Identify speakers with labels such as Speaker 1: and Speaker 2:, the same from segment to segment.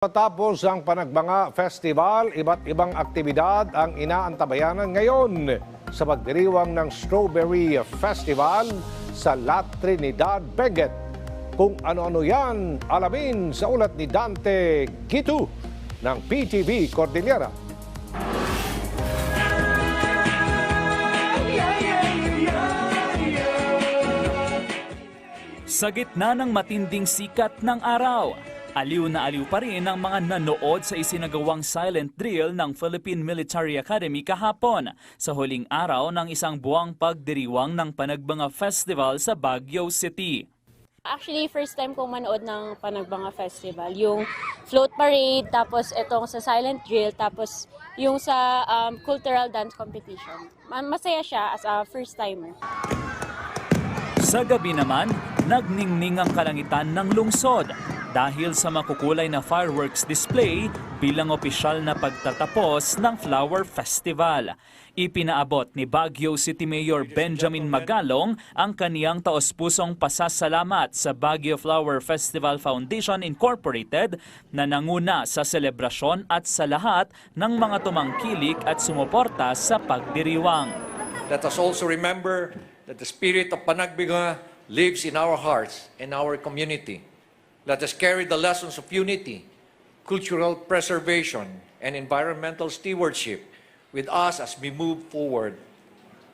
Speaker 1: Matapos ang Panagbanga Festival, iba't ibang aktibidad ang inaantabayanan ngayon sa pagdiriwang ng Strawberry Festival sa La Trinidad, Benguet. Kung ano-ano yan, alamin sa ulat ni Dante Gitu ng PTV Cordillera.
Speaker 2: Sa gitna ng matinding sikat ng araw, aliw na aliw pa rin ang mga nanood sa isinagawang silent drill ng Philippine Military Academy kahapon sa huling araw ng isang buwang pagdiriwang ng Panagbanga Festival sa Baguio City.
Speaker 3: Actually, first time kong manood ng Panagbanga Festival. Yung float parade, tapos itong sa silent drill, tapos yung sa um, cultural dance competition. Ma- Masaya siya as a first timer.
Speaker 2: Sa gabi naman, nagningning ang kalangitan ng lungsod dahil sa makukulay na fireworks display bilang opisyal na pagtatapos ng Flower Festival. Ipinaabot ni Baguio City Mayor Benjamin Magalong ang kaniyang taos-pusong pasasalamat sa Baguio Flower Festival Foundation Incorporated na nanguna sa selebrasyon at sa lahat ng mga tumangkilik at sumuporta sa pagdiriwang.
Speaker 4: Let us also remember that the spirit of Panagbiga lives in our hearts and our community. Let us carry the lessons of unity, cultural preservation, and environmental stewardship with us as we move forward.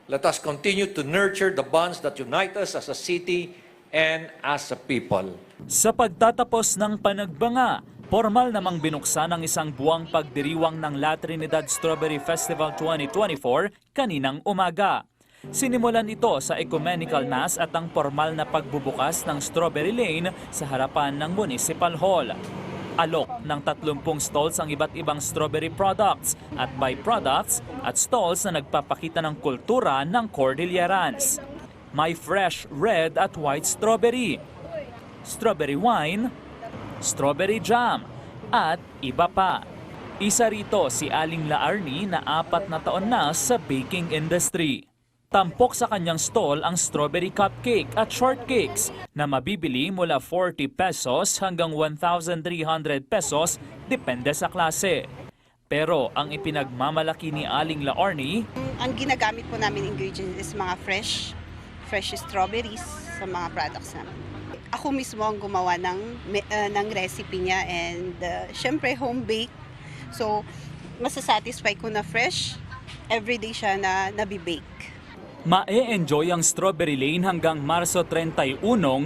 Speaker 4: Let us continue to nurture the bonds that unite us as a city and as a people.
Speaker 2: Sa pagtatapos ng panagbanga, formal namang binuksan ang isang buwang pagdiriwang ng La Trinidad Strawberry Festival 2024 kaninang umaga. Sinimulan ito sa ecumenical mass at ang formal na pagbubukas ng Strawberry Lane sa harapan ng Municipal Hall. Alok ng 30 stalls ang iba't ibang strawberry products at byproducts at stalls na nagpapakita ng kultura ng Cordillerans. May fresh red at white strawberry, strawberry wine, strawberry jam, at iba pa. Isa rito si Aling Laarni na apat na taon na sa baking industry. Tampok sa kanyang stall ang strawberry cupcake at shortcakes na mabibili mula 40 pesos hanggang 1,300 pesos depende sa klase. Pero ang ipinagmamalaki ni Aling Laarni,
Speaker 5: Ang ginagamit po namin ingredients is mga fresh, fresh strawberries sa mga products namin. Ako mismo ang gumawa ng, uh, ng recipe niya and uh, syempre home bake. So, masasatisfy ko na fresh, everyday siya na nabibake.
Speaker 2: Mae-enjoy ang Strawberry Lane hanggang Marso 31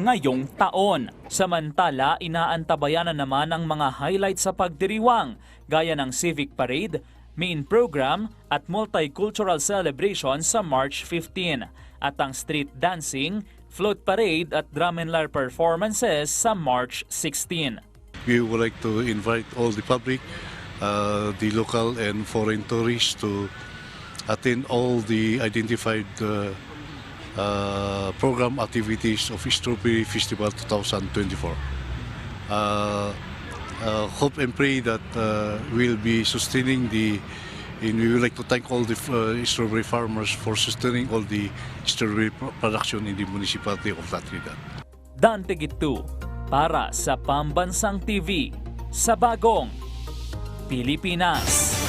Speaker 2: ngayong taon. Samantala, inaantabayan na naman ang mga highlights sa pagdiriwang gaya ng Civic Parade, main program at multicultural celebration sa March 15 at ang street dancing, float parade at drum and lyre performances sa March 16.
Speaker 6: We would like to invite all the public, uh, the local and foreign tourists to attend all the identified uh, uh, program activities of Strawberry Festival 2024. Uh, uh, hope and pray that uh, we'll be sustaining the and we would like to thank all the uh, strawberry farmers for sustaining all the strawberry pro- production in the municipality of La Trinidad.
Speaker 2: Dante Gitu para sa Pambansang TV sa Bagong Pilipinas.